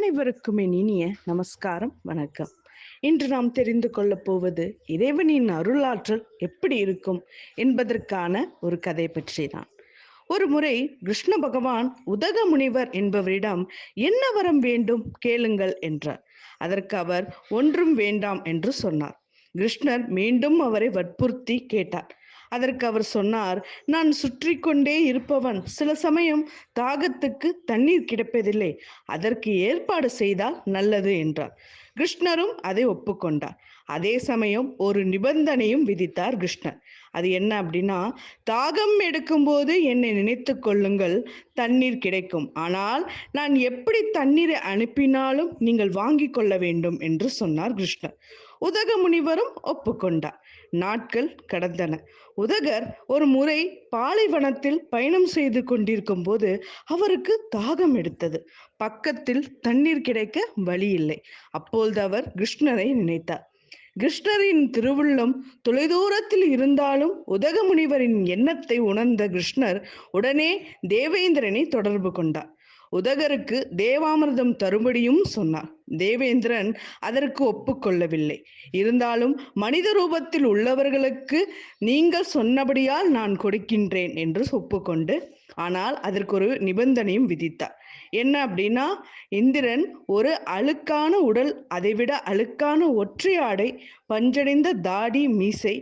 அனைவருக்குமே இனிய நமஸ்காரம் வணக்கம். இன்று நாம் தெரிந்து கொள்ளப் போவது இறைவனின் அருளாற்றல் எப்படி இருக்கும் என்பதற்கான ஒரு கதை பற்றி தான் ஒரு முறை கிருஷ்ண பகவான் உதக முனிவர் என்பவரிடம் என்ன வரம் வேண்டும் கேளுங்கள் என்றார். அதற்கு அவர் ஒன்றும் வேண்டாம் என்று சொன்னார். கிருஷ்ணர் மீண்டும் அவரை வற்புறுத்தி கேட்டார். அதற்கு அவர் சொன்னார் நான் சுற்றி கொண்டே இருப்பவன். சில சமயம் தாகத்துக்கு தண்ணீர் கிடைப்பதில்லை. அதற்கு ஏற்பாடு செய்தால் நல்லது என்றார். கிருஷ்ணரும் அதை ஒப்புக்கொண்டார். அதே சமயம் ஒரு நிபந்தனையும் விதித்தார் கிருஷ்ணர். அது என்ன அப்படின்னா தாகம் எடுக்கும்போது என்னை நினைத்து கொள்ளுங்கள் தண்ணீர் கிடைக்கும். ஆனால் நான் எப்படி தண்ணீரை அனுப்பினாலும் நீங்கள் வாங்கி கொள்ள வேண்டும் என்று சொன்னார் கிருஷ்ணர். உதக முனிவரும் ஒப்புக்கொண்டார். நாட்கள் கடந்தன. உதகர் ஒரு முறை பாலைவனத்தில் பயணம் செய்து கொண்டிருக்கும் போது அவருக்கு தாகம் எடுத்தது. பக்கத்தில் தண்ணீர் கிடைக்க வழி இல்லை அப்பொழுது அவர் கிருஷ்ணரை நினைத்தார். கிருஷ்ணரின் திருவுள்ளம் தொலைதூரத்தில் இருந்தாலும் உதக முனிவரின் எண்ணத்தை உணர்ந்த கிருஷ்ணர் உடனே தேவேந்திரனை தொடர்பு கொண்டார். உதகருக்கு தேவாமிர்தம் தரும்படியும் சொன்னார். தேவேந்திரன் அதற்கு ஒப்புக்கொள்ளவில்லை. இருந்தாலும் மனித ரூபத்தில் உள்ளவர்களுக்கு நீங்கள் சொன்னபடியால் நான் கொடுக்கின்றேன் என்று ஒப்புக்கொண்டு ஆனால் அதற்கு ஒரு நிபந்தனையும் விதித்தார். என்ன அப்படின்னா இந்திரன் ஒரு அழுக்கான உடல் அதைவிட அழுக்கான ஒற்றையாடை பஞ்சடைந்த தாடி மீசை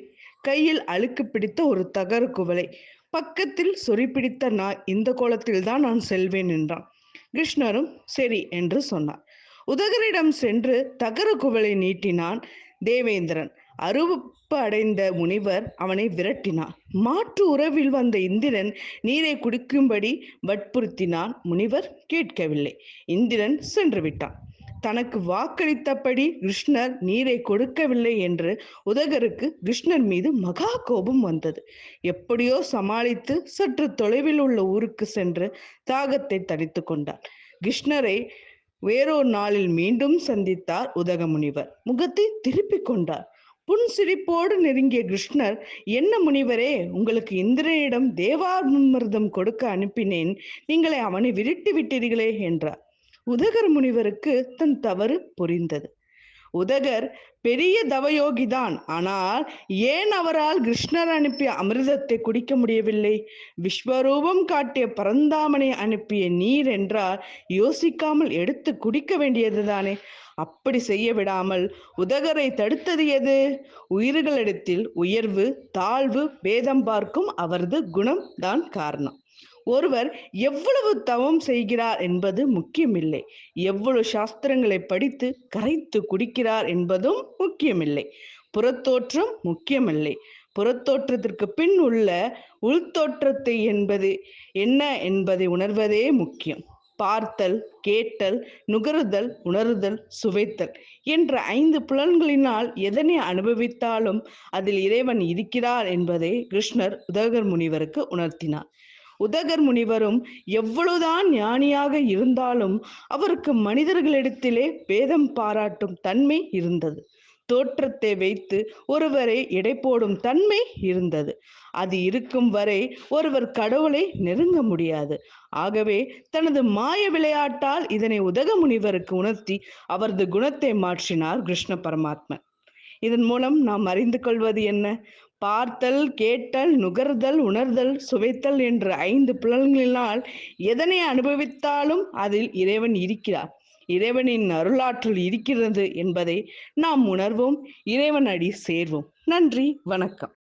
கையில் அழுக்கு பிடித்த ஒரு தகர குவளை பக்கத்தில் சொறி பிடித்த நான் இந்த கோலத்தில் தான் நான் செல்வேன் என்றான். கிருஷ்ணரும் சரி என்று சொன்னார். உதகரிடம் சென்று தகர குவளை நீட்டினான் தேவேந்திரன். அருவப்பு அடைந்த முனிவர் அவனை விரட்டினான் மாற்று உறவில் வந்த இந்திரன் நீரை குடிக்கும்படி வற்புறுத்தினான். முனிவர் கேட்கவில்லை. இந்திரன் சென்று விட்டான். தனக்கு வாக்களித்தபடி கிருஷ்ணர் நீரை கொடுக்கவில்லை என்று உதகருக்கு கிருஷ்ணர் மீது மகா கோபம் வந்தது. எப்படியோ சமாளித்து சற்று தொலைவில் உள்ள ஊருக்கு சென்று தாகத்தை தடித்து கொண்டார். கிருஷ்ணரை வேறொரு நாளில் மீண்டும் சந்தித்தார் உதக முனிவர் முகத்தை திருப்பிக் கொண்டார். புன்சிரிப்போடு நெருங்கிய கிருஷ்ணர் என்ன முனிவரே உங்களுக்கு இந்திரனிடம் தேவாமிர்தம் கொடுக்க அனுப்பினேன். நீங்களை அவனை விரட்டி விட்டீர்களே என்றார். உதகர் முனிவருக்கு தன் தவறு புரிந்தது. உதகர் பெரிய தவயோகிதான். ஆனால் ஏன் அவரால் கிருஷ்ணர் அனுப்பிய அமிர்தத்தை குடிக்க முடியவில்லை? விஸ்வரூபம் காட்டிய பரந்தாமனை அனுப்பிய நீர் என்றால் யோசிக்காமல் எடுத்து குடிக்க வேண்டியதுதானே? அப்படி செய்ய விடாமல் உதகரை தடுத்தது எது? உயிர்களிடத்தில் உயர்வு தாழ்வு பேதம் பார்க்கும் அவரது குணம் தான் காரணம். ஒருவர் எவ்வளவு தவம் செய்கிறார் என்பது முக்கியமில்லை. எவ்வளவு சாஸ்திரங்களை படித்து கரைத்து குடிக்கிறார் என்பதும் முக்கியமில்லை. புறத்தோற்றம் முக்கியமில்லை. புறத்தோற்றத்திற்கு பின் உள்ள உள்தோற்றத்தை என்பது என்ன என்பதை உணர்வதே முக்கியம். பார்த்தல் கேட்டல் நுகருதல் உணருதல் சுவைத்தல் என்ற ஐந்து புலன்களினால் எதனை அனுபவித்தாலும் அதில் இறைவன் இருக்கிறார் என்பதை கிருஷ்ணர் உதகர் முனிவருக்கு உணர்த்தினார். உதகர் முனிவரும் எவ்வளவுதான் ஞானியாக இருந்தாலும் அவருக்கு மனிதர்களிடத்திலே பேதம் பாராட்டும் தன்மை இருந்தது. தோற்றத்தை வைத்து ஒருவரை எடை போடும் தன்மை இருந்தது. அது இருக்கும் வரை ஒருவர் கடவுளை நெருங்க முடியாது. ஆகவே தனது மாய விளையாட்டால் இதனை உதக முனிவருக்கு உணர்த்தி அவரது குணத்தை மாற்றினார் கிருஷ்ண பரமாத்மன். இதன் மூலம் நாம் அறிந்து கொள்வது என்ன? பார்த்தல் கேட்டல் நுகர்தல் உணர்தல் சுவைத்தல் என்ற ஐந்து புலன்களினால் எதனை அனுபவித்தாலும் அதில் இறைவன் இருக்கிறார். இறைவனின் அருளாற்றல் இருக்கிறது என்பதை நாம் உணர்வோம். இறைவன் அடி சேர்வோம். நன்றி வணக்கம்.